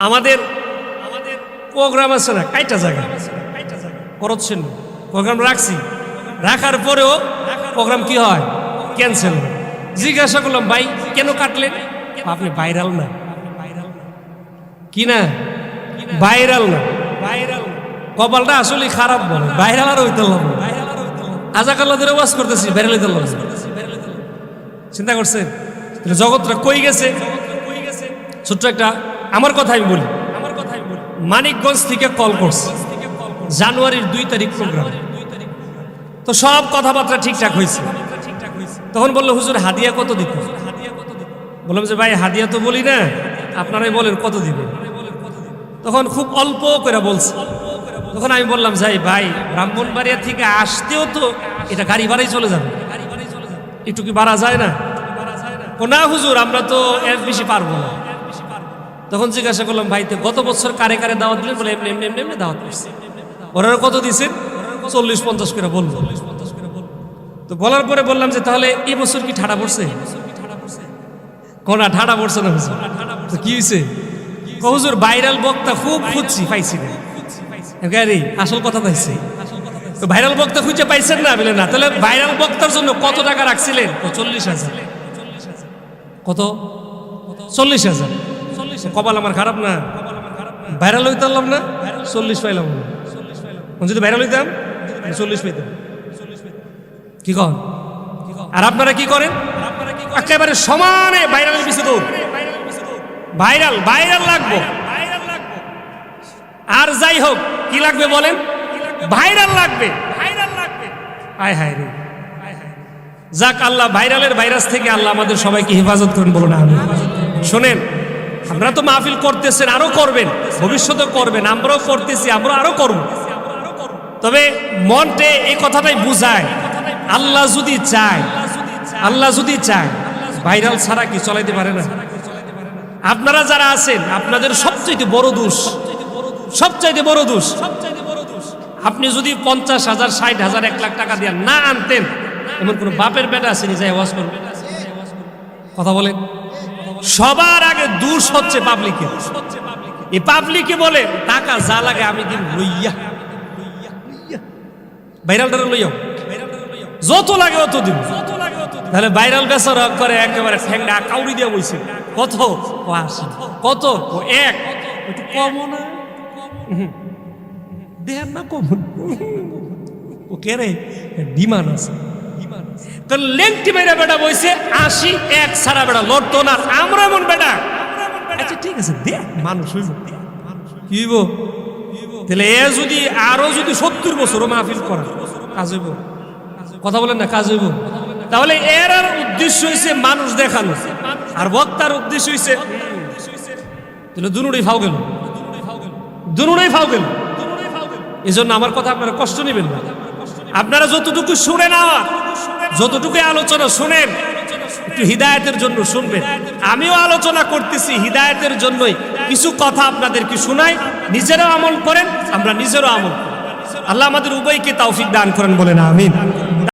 আমাদের আমাদের প্রোগ্রাম আছে না? কাইটা জায়গা? করছেন প্রোগ্রাম রাখছি। রাখার পরেও প্রোগ্রাম কি হয়? ক্যান্সেল জিজ্ঞাসা করলাম, ভাই, কেন কাটলেন? আপনি ভাইরাল না। কি না? ভাইরাল না। ভাইরাল কপালটা আসলে খারাপ বলে। ভাইরাল আর হইতে লাগবে আজাকাল্লা ধরে ওয়াজ করতেছি ভাইরাল হইতে লাগবে চিন্তা করছেন? জগৎটা কই গেছে? ছোট্ট একটা আমার কথা আমি বলি। মানিকগঞ্জ থেকে কল করছে। জানুয়ারির দুই তারিখ প্রোগ্রাম তো সব কথাবার্তা ঠিকঠাক হয়েছে। তখন বলল, হুজুর, হাদিয়া কত দিতে বললাম যে, ভাই, হাদিয়া তো বলি না। আপনারাই বলেন কত দিবে? তখন খুব অল্প করে বলছে। তখন আমি বললাম, যাই, ভাই, ব্রাহ্মণবাড়িয়া থেকে আসতেও তো এটা গাড়ি ভাড়াই চলে যাবে। একটু কি বাড়া যায় না? ও না, হুজুর, আমরা তো এর বেশি পারব না। তখন জিজ্ঞাসা করলাম, ভাই, তো গত বছর কারে কারে দাওয়াত দিলেন? বলে, এমনি এমনি এমনি এমনি দাওয়াত করছে। ওরা কত দিছেন চল্লিশ, পঞ্চাশ করে বলব তো বলার পরে বললাম যে, তাহলে এই বছর কি ঠাডা পড়ছে? কোনা ঠাডা পড়ছে না হুজুর। কি হয়েছে হুজুর, ভাইরাল বক্তা খুব খুঁজছি, পাইছি না। গাড়ি আসল কথা পাইছি তো ভাইরাল বক্তা খুঁজে পাইছেন না? বলে, না, তাহলে ভাইরাল বক্তার জন্য কত টাকা রাখছিলেন? চল্লিশ হাজার। কত? চল্লিশ হাজার। কপাল আমার খারাপ না? ভাইরাল হইতে পারলাম না? চল্লিশ পাইলাম। না। যদি ভাইরাল হইতাম চল্লিশ পাইতাম। কি কন? আর আপনারা কি করেন? একেবারে সমানে ভাইরালের পিছিয়ে দৌড় ভাইরাল ভাইরাল লাগবো। আর যাই হোক, কি লাগবে বলেন? ভাইরাল লাগবে। ভাইরাল লাগবে আয় হায় রে। যাক, আল্লাহ ভাইরালের ভাইরাস থেকে আল্লাহ আমাদের সবাইকে হেফাজত করেন বলুন শোনেন আপনারা তো মাহফিল করতেছেন, আরও করবেন। ভবিষ্যতে করবেন, আমরাও করতেছি আমরা আরও করব। তবে মনটে এই কথাটাই বুঝায়, আল্লাহ যদি চায়, আল্লাহ যদি চায়, ভাইরাল ছাড়া কি চলাইতে পারে না? আপনারা যারা আছেন, আপনাদের সবচেয়ে বড় দোষ, সবচাইতে বড় দোষ, আপনি যদি পঞ্চাশ হাজার, ষাট হাজার, এক লাখ টাকা দিয়ে না আনতেন, এমন কোন বাপের বেটা আসেনি যাই ওয়াজ করবে কথা বলেন। সবার আগে দোষ হচ্ছে পাবলিকের এই পাবলিকে বলে, টাকা যা লাগে আমি দিন লইয়া। ভাইরালটা লইয়াও যত লাগে অত দিন তাহলে ভাইরাল বেচার করে, একেবারে ঠ্যাংটা কাউরি দিয়ে বইছে। কত? ও আশি। কত? ও এক। একটু কমও না। দেন না কম ও কে রে ডিমান্ড আছে। কারণ লেংটি মেরা বেটা বইছে আশি এক সারা বেটা লড়তো না। আমরা এমন বেটা। আচ্ছা ঠিক আছে দে মানুষ হইব। কি হইব? তাহলে এ যদি আরও যদি সত্তর বছরও মাহফিল করা কাজ হইব। কথা বলেন না কাজ হইব। তাহলে এর আর উদ্দেশ্য হয়েছে মানুষ দেখানো। আর বক্তার উদ্দেশ্য হয়েছে তাহলে দুনুটাই ফাও গেল। দুনুটাই ফাও গেল। এই জন্য আমার কথা আপনারা কষ্ট নেবেন না। আপনারা যতটুকু শুনে নেওয়া যতটুকু আলোচনা শুনেন, একটু হৃদায়তের জন্য শুনবেন। আমিও আলোচনা করতেছি হৃদায়তের জন্যই। কিছু কথা আপনাদেরকে শোনাই, নিজেরাও আমল করেন, আমরা নিজেরও আমল আল্লাহ আমাদের উভয়কে তাওফিক দান করেন বলেন, আমিন।